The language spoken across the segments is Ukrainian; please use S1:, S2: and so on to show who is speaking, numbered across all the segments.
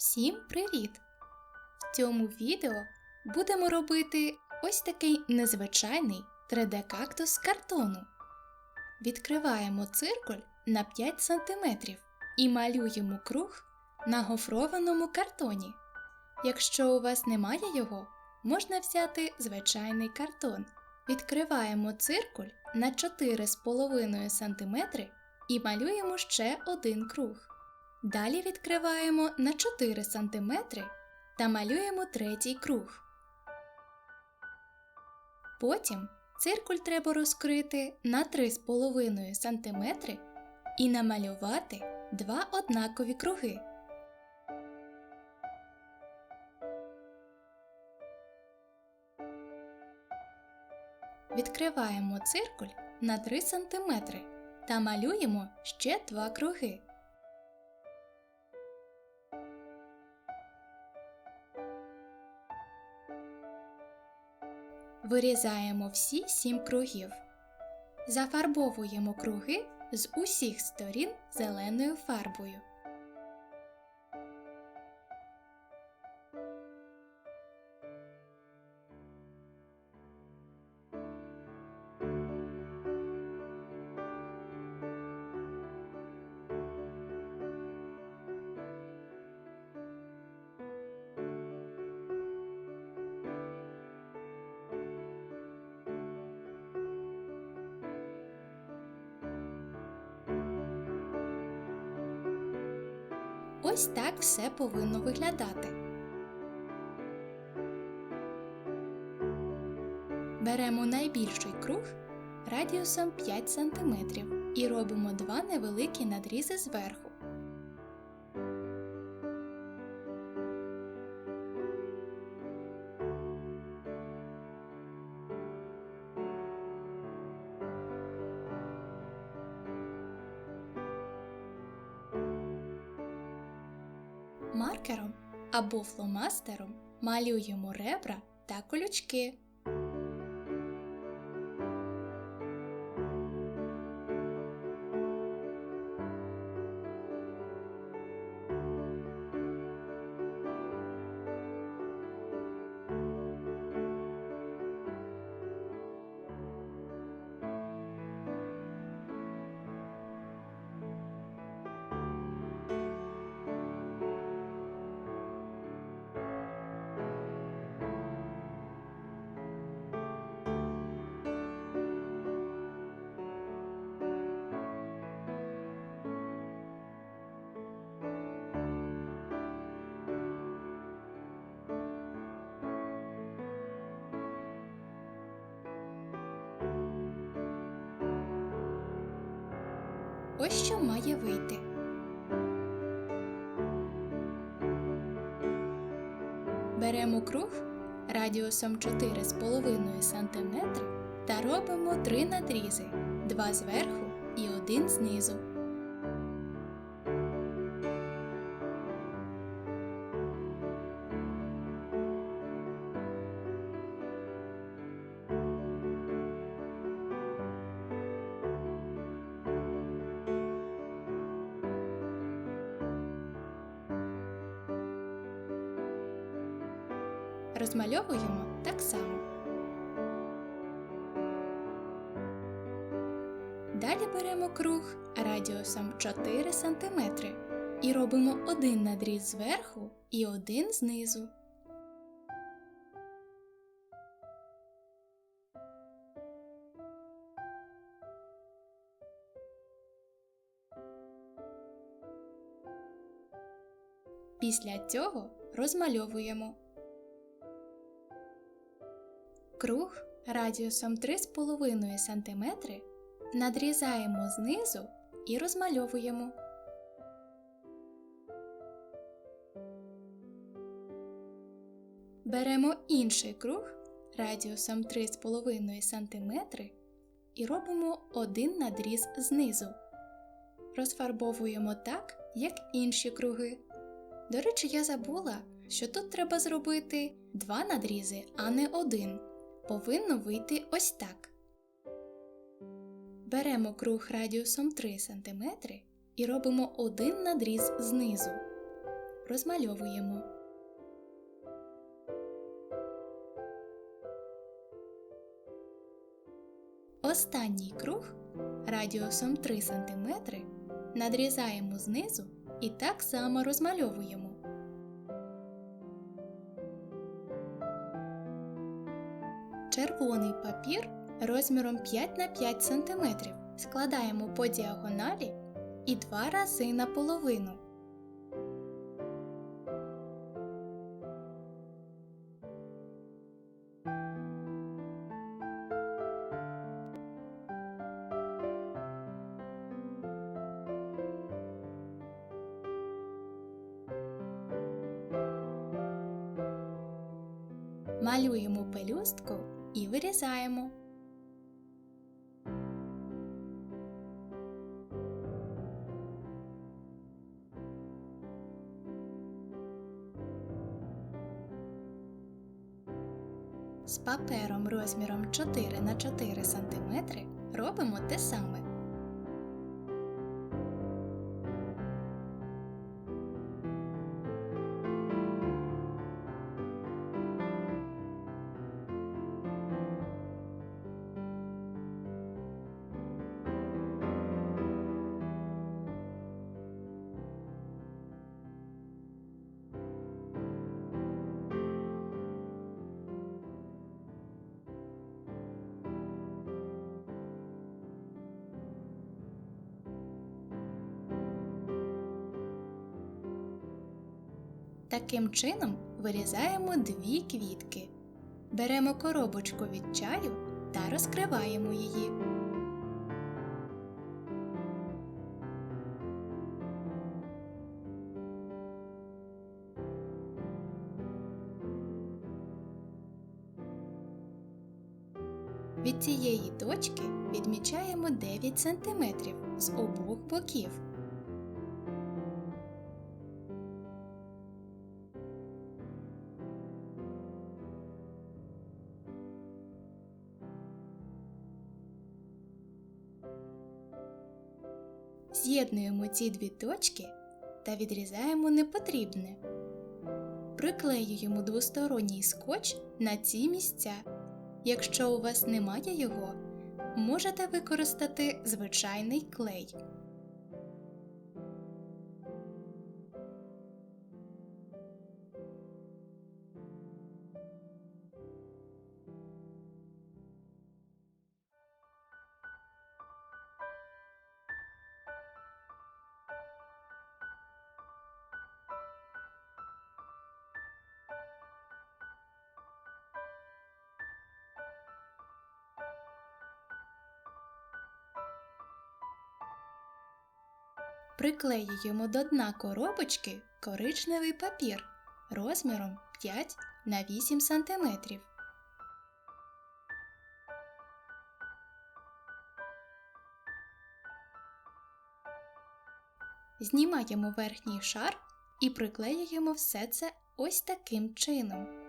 S1: Всім привіт! В цьому відео будемо робити ось такий незвичайний 3D-кактус з картону. Відкриваємо циркуль на 5 см і малюємо круг на гофрованому картоні. Якщо у вас немає його, можна взяти звичайний картон. Відкриваємо циркуль на 4,5 см і малюємо ще один круг. Далі відкриваємо на 4 см та малюємо третій круг. Потім циркуль треба розкрити на 3,5 см і намалювати два однакові круги. Відкриваємо циркуль на 3 см та малюємо ще два круги. Вирізаємо всі сім кругів. Зафарбовуємо круги з усіх сторін зеленою фарбою. Ось так все повинно виглядати. Беремо найбільший круг радіусом 5 см і робимо два невеликі надрізи зверху. Або фломастером малюємо ребра та колючки. Ось що має вийти. Беремо круг радіусом 4,5 см та робимо три надрізи, два зверху і один знизу. Розмальовуємо так само. Далі беремо круг радіусом 4 см і робимо один надріз зверху і один знизу. Після цього розмальовуємо. Круг радіусом 3,5 см надрізаємо знизу і розмальовуємо. Беремо інший круг радіусом 3,5 см і робимо один надріз знизу. Розфарбовуємо так, як інші круги. До речі, я забула, що тут треба зробити два надрізи, а не один повинно вийти ось так. Беремо круг радіусом 3 см і робимо один надріз знизу. розмальовуємо. Останній круг радіусом 3 см надрізаємо знизу і так само розмальовуємо. Червоний папір розміром 5 на 5 см складаємо по діагоналі і два рази на половину. Малюємо пелюстку і вирізаємо. З папером розміром 4 на 4 см робимо те саме. Таким чином вирізаємо дві квітки. Беремо коробочку від чаю та розкриваємо її. Від цієї точки відмічаємо 9 см з обох боків. Ці дві точки та відрізаємо непотрібне. Приклеюємо двосторонній скотч на ці місця. Якщо у вас немає його, можете використати звичайний клей. Приклеюємо до дна коробочки коричневий папір розміром 5 на 8 см. Знімаємо верхній шар і приклеюємо все це ось таким чином.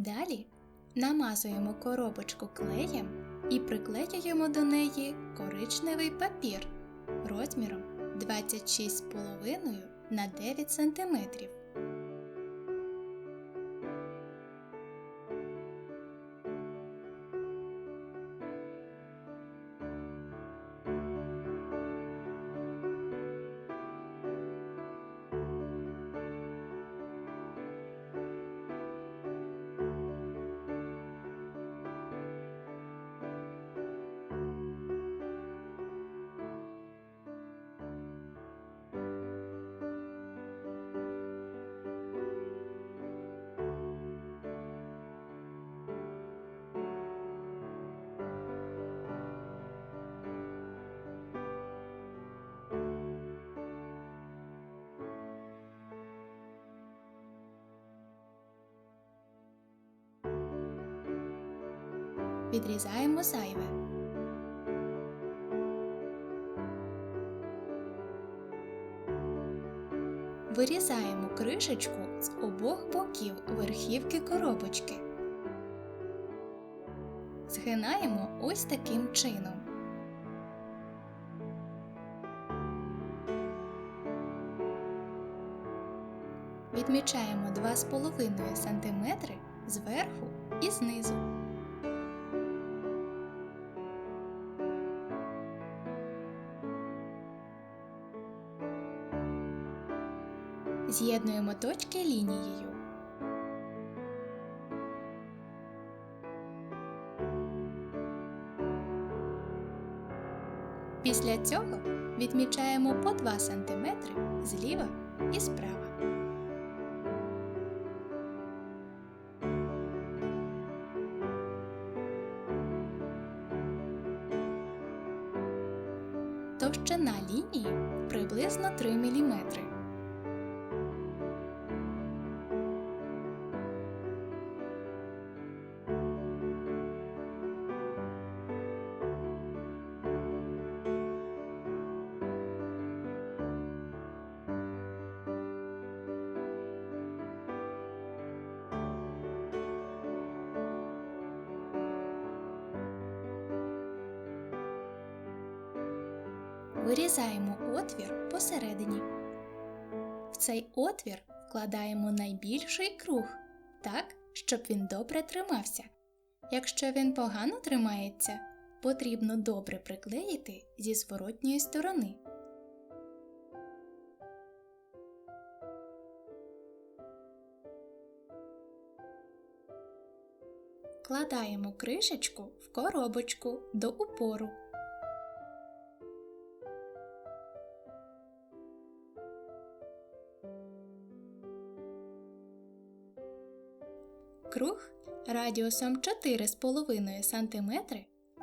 S1: Далі намазуємо коробочку клеєм і приклеюємо до неї коричневий папір розміром 26,5 на 9 см. Відрізаємо зайве. Вирізаємо кришечку з обох боків верхівки коробочки. Згинаємо ось таким чином. Відмічаємо 2,5 см зверху і знизу. З'єднуємо точки лінією. Після цього відмічаємо по 2 см зліва і справа. Товщина лінії приблизно 3 мм. Вирізаємо отвір посередині. В цей отвір вкладаємо найбільший круг, так, щоб він добре тримався. Якщо він погано тримається, потрібно добре приклеїти зі зворотньої сторони. Кладаємо кришечку в коробочку до упору. Радіусом 4,5 см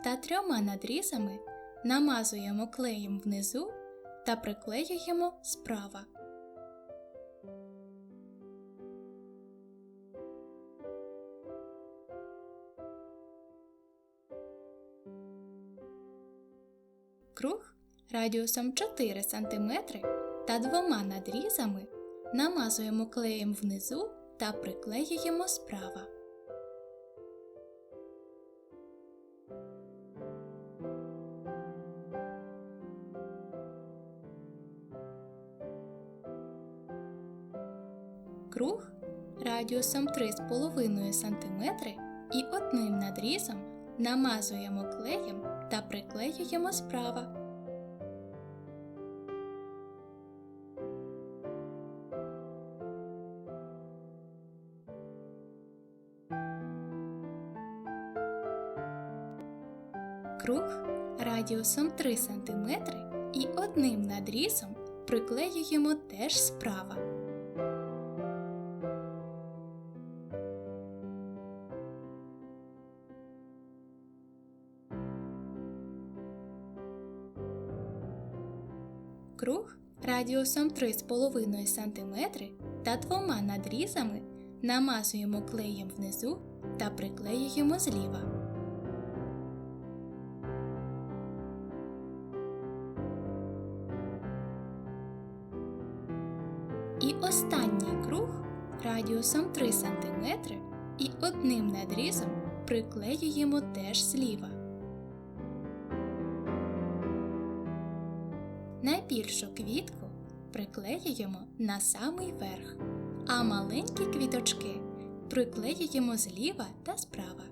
S1: та трьома надрізами намазуємо клеєм внизу та приклеюємо справа. Круг радіусом 4 см та двома надрізами намазуємо клеєм внизу та приклеюємо справа. Круг радіусом 3,5 см і одним надрізом намазуємо клеєм та приклеюємо справа. Круг радіусом 3 см і одним надрізом приклеюємо теж справа. Радіусом 3,5 см та двома надрізами намазуємо клеєм внизу та приклеюємо зліва. І останній круг радіусом 3 см і одним надрізом приклеюємо теж зліва. Найбільшу квітку приклеюємо на самий верх, а маленькі квіточки приклеюємо зліва та справа.